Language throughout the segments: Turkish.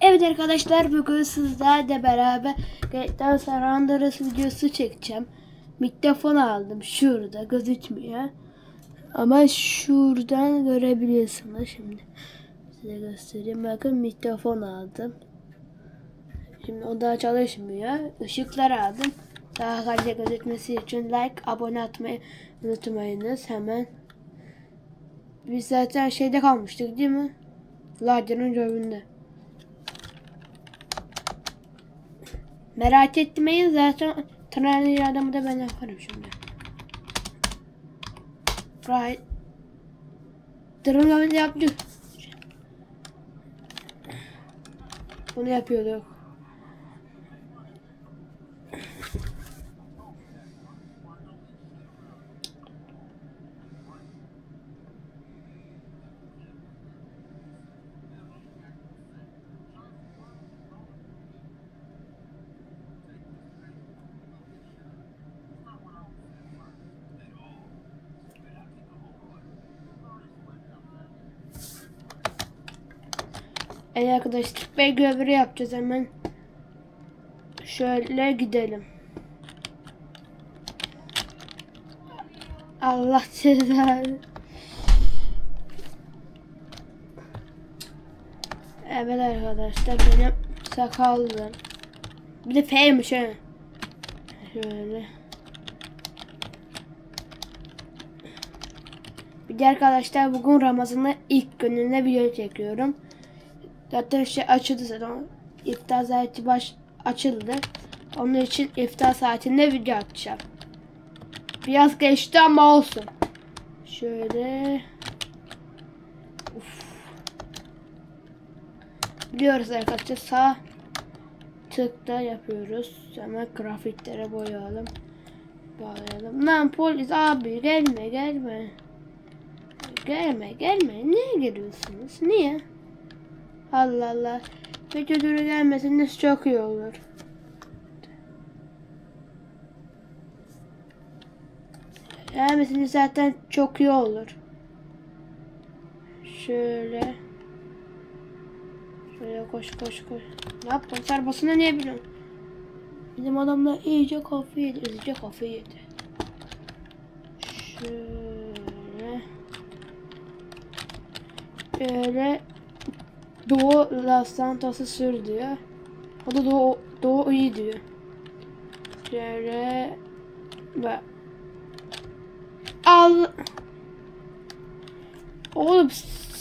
Evet arkadaşlar bugün sizlerle beraber GTA San Andreas videosu çekeceğim. Mikrofon aldım şurada gözükmüyor. Ama şuradan görebiliyorsunuz şimdi. Size göstereyim. Bakın mikrofon aldım. Şimdi o daha çalışmıyor. Işıklar aldım. Daha kalite gözükmesi için like, abone atmayı unutmayınız hemen. Biz zaten şeyde kalmıştık değil mi? Larder'ın cebinde. Merak etmeyin zaten Traneli adamı da ben yaparım şimdi. Right. Drone yaptık. Bunu yapıyorduk. Evet arkadaşlar Bey göbürü yapacağız hemen. Şöyle gidelim. Allah cezanı. Evet arkadaşlar benim sakallım. Bir de F'ymiş ha. Şöyle. Bir de arkadaşlar bugün Ramazan'ın ilk gününde video çekiyorum. Zaten şey açıldı zaten. İftar saati baş açıldı. Onun için iftar saatinde video atacağım. Biraz geçti ama olsun. Şöyle. Uf. Biliyoruz arkadaşlar sağ tıkta yapıyoruz. Hemen grafiklere boyayalım. Bağlayalım. Lan polis abi gelme gelme. Gelme gelme. Niye geliyorsunuz? Niye? Allah Allah. Videoları gelmeseniz çok iyi olur. Gelmeseniz zaten çok iyi olur. Şöyle. Şöyle koş koş koş. Ne yaptın? Serbasına niye biliyorsun? Bizim adamlar iyice kafayı yedi. iyice kafayı yedi. Şöyle. Şöyle Doğu Los Santos'u sür diyor. O da Doğu, Doğu iyi diyor. Şöyle ve al Oğlum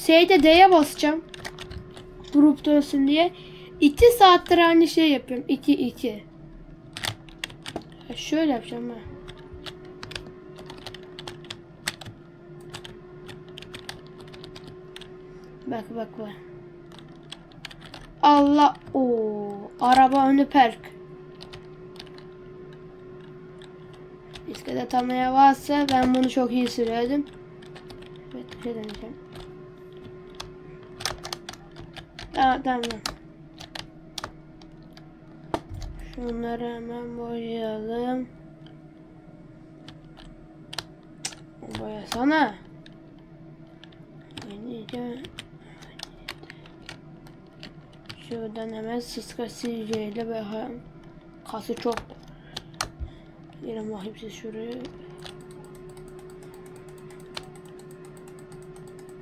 şeyde D'ye basacağım. Grup dönsün diye. 2 saattir aynı şey yapıyorum. 2 2. Şöyle yapacağım ben. Bak bak bak. Allah o araba önü perk. İskelet almaya varsa ben bunu çok iyi sürerdim. Evet bir şey deneyeceğim. Tamam tamam. Şunları hemen boyayalım. Boyasana. Deneyeceğim. Şuradan hemen sıska sileceğiyle bakalım. Kası çok. Gelin bakayım siz şuraya.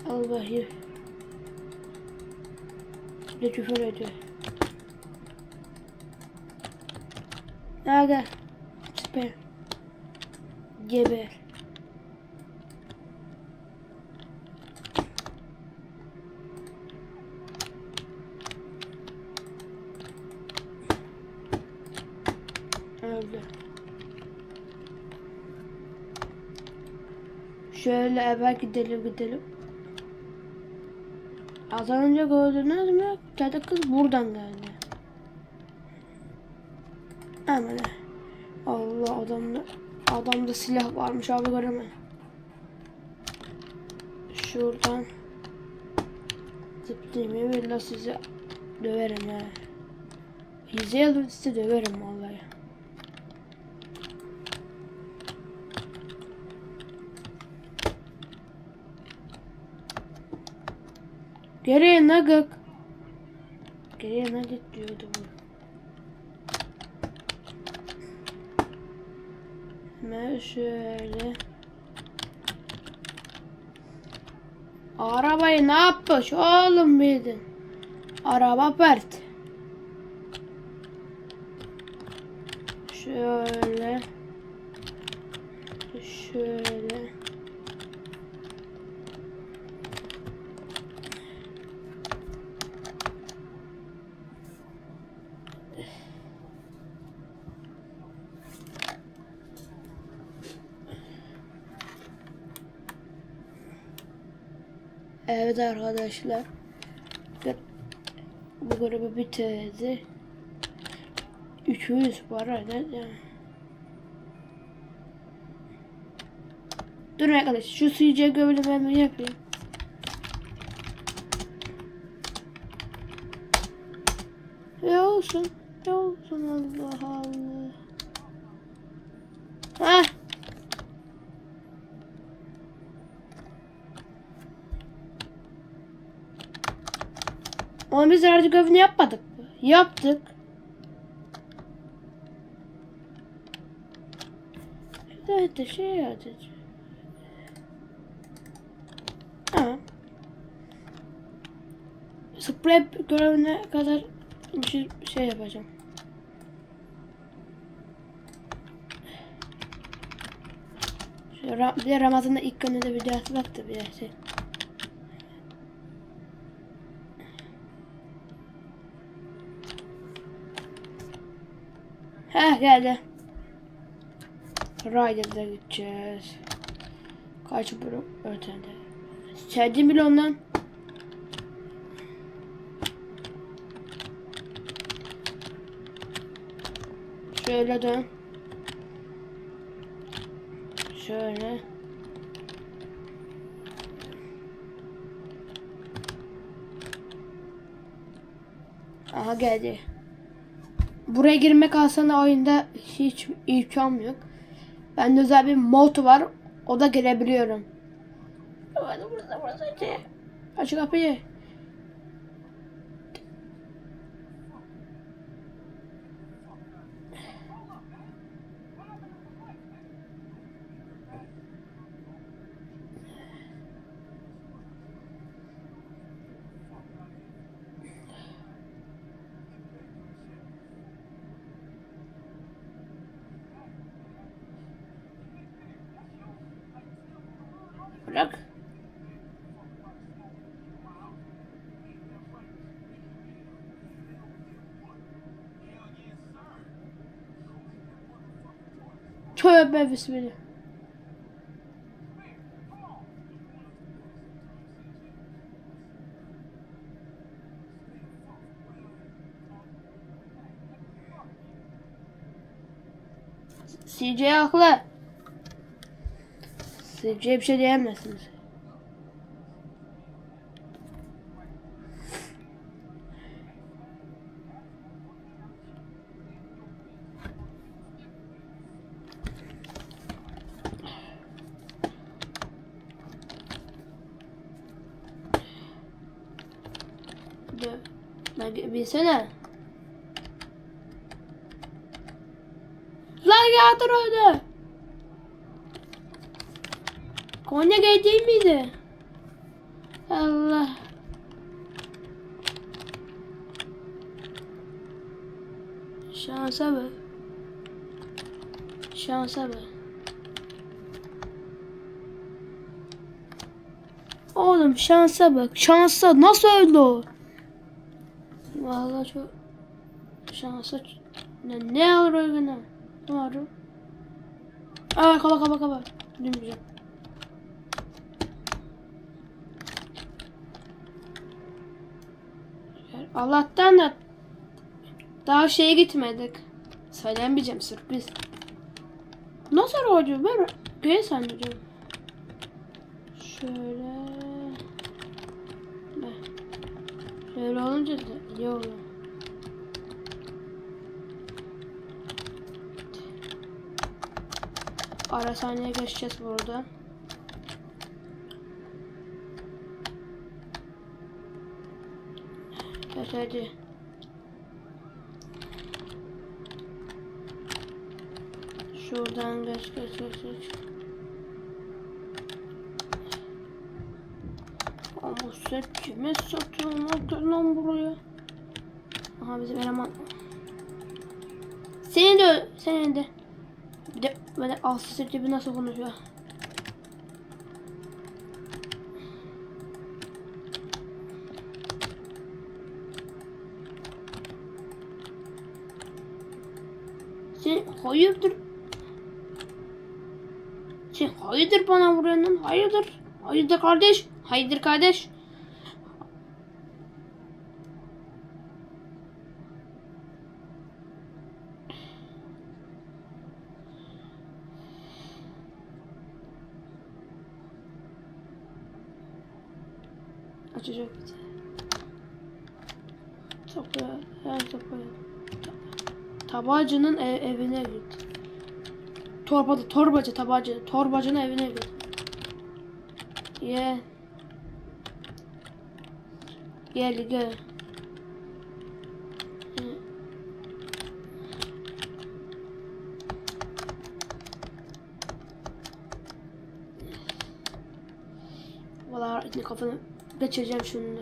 Al bakayım. Ne küfür ediyor. Nerede? Süper. Öldü. Şöyle evvel gidelim gidelim. Az önce gördünüz mü? Cadı kız buradan geldi. Hemen. Allah adamda adamda silah varmış abi göremem. Şuradan zıplayayım ve sizi döverim ya. Yüzeye alır döverim vallahi. Geriye nugget. Geriye ne diyordu bu? Hemen şöyle. Arabayı ne yapmış oğlum bildin? Araba pert. Şöyle. Şöyle. Evet arkadaşlar. Bu grubu bitirdi. 200 para ne? Dur arkadaş şu CJ göbülü ben bir yapayım. Ya olsun. Ya olsun Allah Allah. Heh. Ama biz artık görevini yapmadık? Yaptık. Evet de şey yapacağız. Ha. Sprey görevine kadar bir şey, şey yapacağım. Ra- bir de Ramazan'da ilk gününde video atmak da bir şey. Heh geldi. Rider'da gideceğiz. Kaç bro ötende. Sevdim bile ondan. Şöyle dön. Şöyle. Aha geldi. Buraya girmek aslında oyunda hiç imkan yok. Bende özel bir mod var. O da girebiliyorum. Burada burada burada. Aç kapıyı. Bırak. Tövbe bismillah. CJ haklı. CJ'ye bir şey diyemezsiniz. Dur. Lan yağdır öyle. Konya değil miydi? Allah. Şansa bak. Şansa bak. Oğlum şansa bak. Şansa nasıl öldü o? Vallahi çok şansa ne, ne olur öyle ne? Var? Aa kaba kaba kaba. Bilmiyorum. Allah'tan da daha şeye gitmedik. Söylemeyeceğim sürpriz. Nasıl oldu? Ben göğe sanırım. Şöyle. Öyle olunca da iyi oluyor. Ara saniye geçeceğiz burada. Evet hadi. Şuradan geç geç geç geç. Set kime satıyor lan lan buraya? Aha bizim eleman. Senin de senin de. De böyle alsız gibi nasıl konuşuyor? Sen hayırdır? Sen hayırdır bana vuruyorsun? Hayırdır? Hayırdır kardeş? Hayırdır kardeş? Açacak bir de. Topla, her topla. Tabacının ev, evine git. Torbacı, torbacı, tabacı, torbacının evine git. Ye. Gel gel. Valla ne geçireceğim şunu.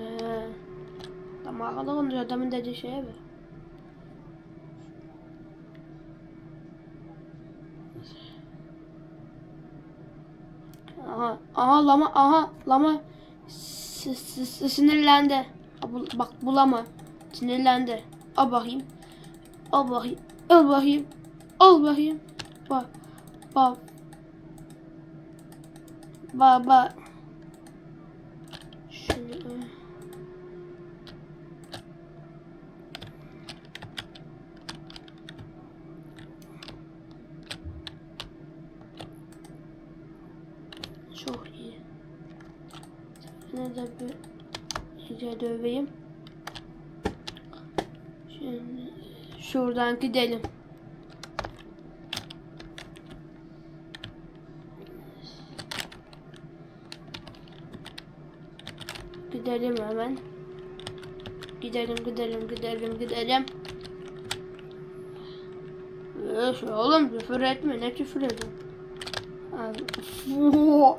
Tamam bakalım diyor adamın dediği şeye be. Aha, aha lama, aha lama sinirlendi. Bak bulama. Sinirlendi. Al bakayım. Al bakayım. Al bakayım. Al bakayım. Bak. Bak. Bak bak. Şunu. e. Çok iyi. Ne de bir iyice döveyim. Şimdi şuradan gidelim. Gidelim hemen. Gidelim gidelim gidelim gidelim. Öf, oğlum küfür etme ne küfür ediyorsun? Abi.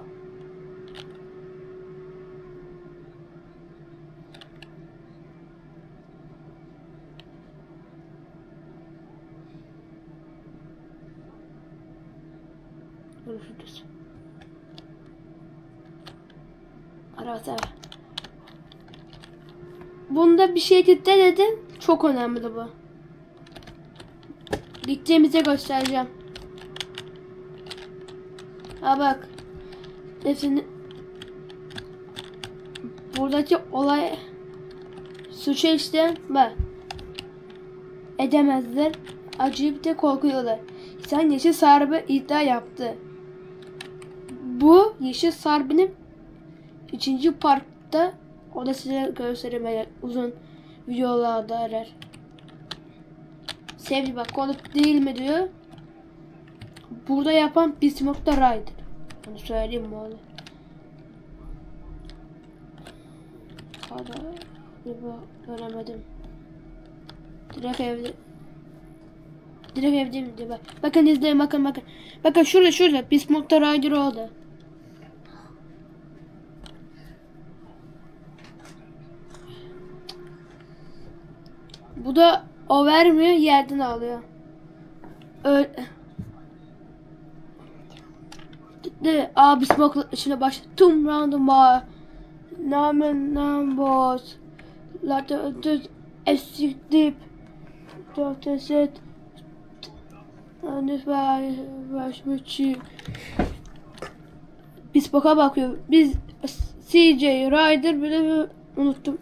Görüşürüz. Arada. Bunda bir şey dikkat edin. Çok önemli bu. Gideceğimize göstereceğim. Ha bak. Hepsini buradaki olay suçu işte bak edemezler. Acıyıp de korkuyorlar. Sen Yeşil Sarp'ı iddia yaptı. Bu Yeşil Sarp'ın ikinci parkta o da size göstermeye uzun videolarda arar. Sevdi bak konuk değil mi diyor. Burada yapan Bismarck da Ryder. Onu söyleyeyim mi oğlum? Hadi. Göremedim. Direkt evde. Direkt evdeyim diyor bak. Bakın izleyin bakın bakın. Bakın şurada şurada. Bismarck da Ryder oldu. Da o vermiyor yerden alıyor. Öyle. De abi smoke içine baş tüm random var. Namen nam boss. Latte ödüz esik dip. Doktor set. Anne var başmışı. Biz baka bakıyor. Biz CJ Ryder bir de unuttum.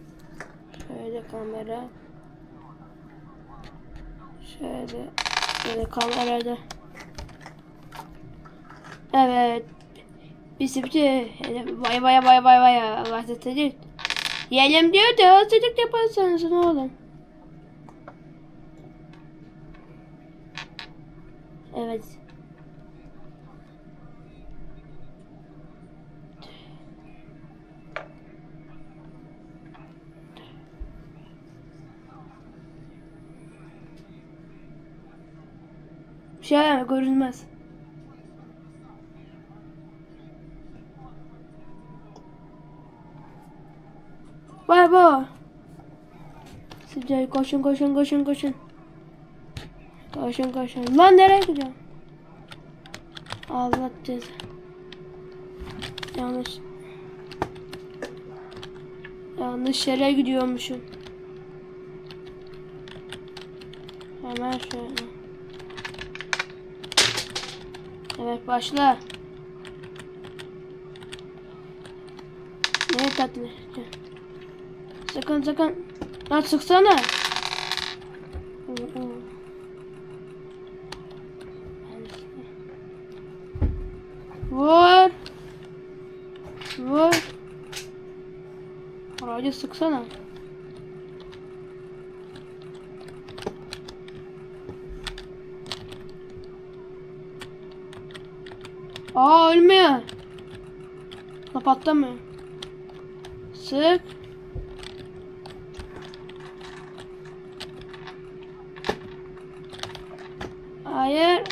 Şöyle kamera. Şöyle böyle kamerada. Evet. Bizimki vay vay vay vay vay bahsedelim. Yiyelim diyor da hazırlık yaparsanız ne olur. Evet. Bir şey görünmez. Vay be. Sıcak koşun koşun koşun koşun. Koşun koşun. Lan nereye gidiyorsun? Allah ceza. Yanlış. Yanlış yere gidiyormuşum. Hemen şöyle. Evet başla. Ne tatlı. Sakın sakın. Lan sıksana. Oo, oo. Vur. Vur. Aracı sıksana. Aa ölmüyor. La patlamıyor. Sık. Hayır.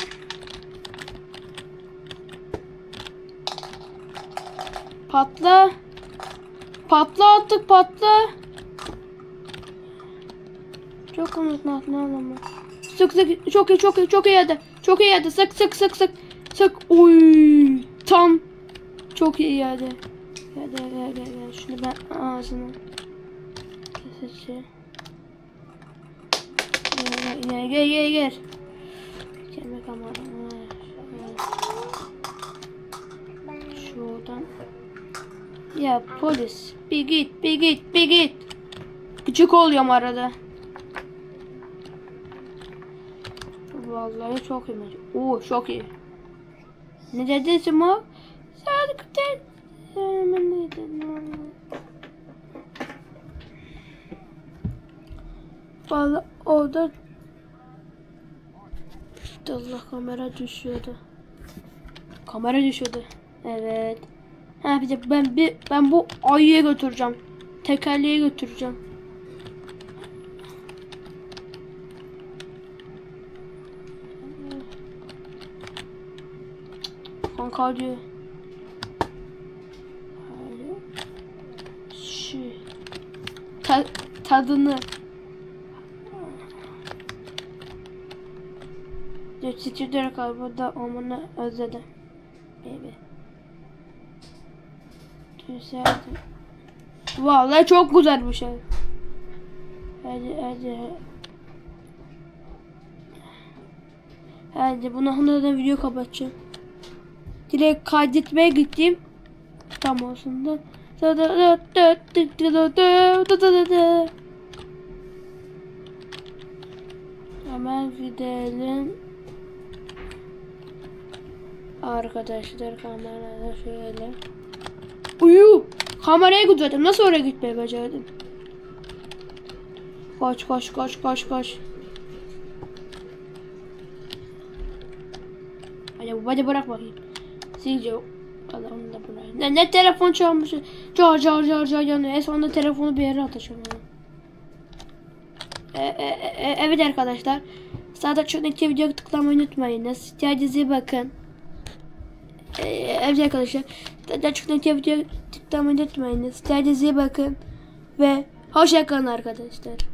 Patla. Patla attık patla. Çok ne anlamı. Sık sık çok iyi çok iyi çok iyi yedi. Çok iyi yedi. Sık sık sık sık. Sık. Oy. Tam. Çok iyi yedi. Gel gel gel gel. gel. Şunu ben ağzına. Keseceğim. Gel gel gel gel gel. Kendi kameramı. Şuradan. Ya polis. Bir git bir git bir git. Küçük oluyorum arada. Vallahi çok iyi. Oo çok iyi. Ne dedin Simo? Sadık'tan. Dedim? Vallahi orada İşte Allah kamera düşüyordu. Kamera düşüyordu. Evet. Ha bir de ben bir ben bu ayıya götüreceğim. Tekerleğe götüreceğim. Hadi. Şu. Ta- tadını. Geçici kaybında olmanı özledim. Baby. Güzeldi. Vallahi çok güzel bir şey. Hadi hadi. Hadi bunu da video kapatacağım. Direkt kaydetmeye gittim. Tam olsun da. Hemen gidelim. Arkadaşlar kamerada şöyle. Uyu. Kameraya götürdüm. Nasıl oraya gitmeye becerdim? Koş koş koş koş koş. Hadi hadi bırak bakayım. Sizce onu da bırak. Ne, ne telefon çalmış. Car car car car yanıyor. En sonunda telefonu bir yere atacağım. onu. E, e, e, evet arkadaşlar. Sağda şuradaki videoya tıklamayı unutmayınız. Kendinize bakın. E, evet arkadaşlar. Sağda şuradaki videoya tıklamayı unutmayınız. Kendinize bakın. Ve hoşçakalın arkadaşlar.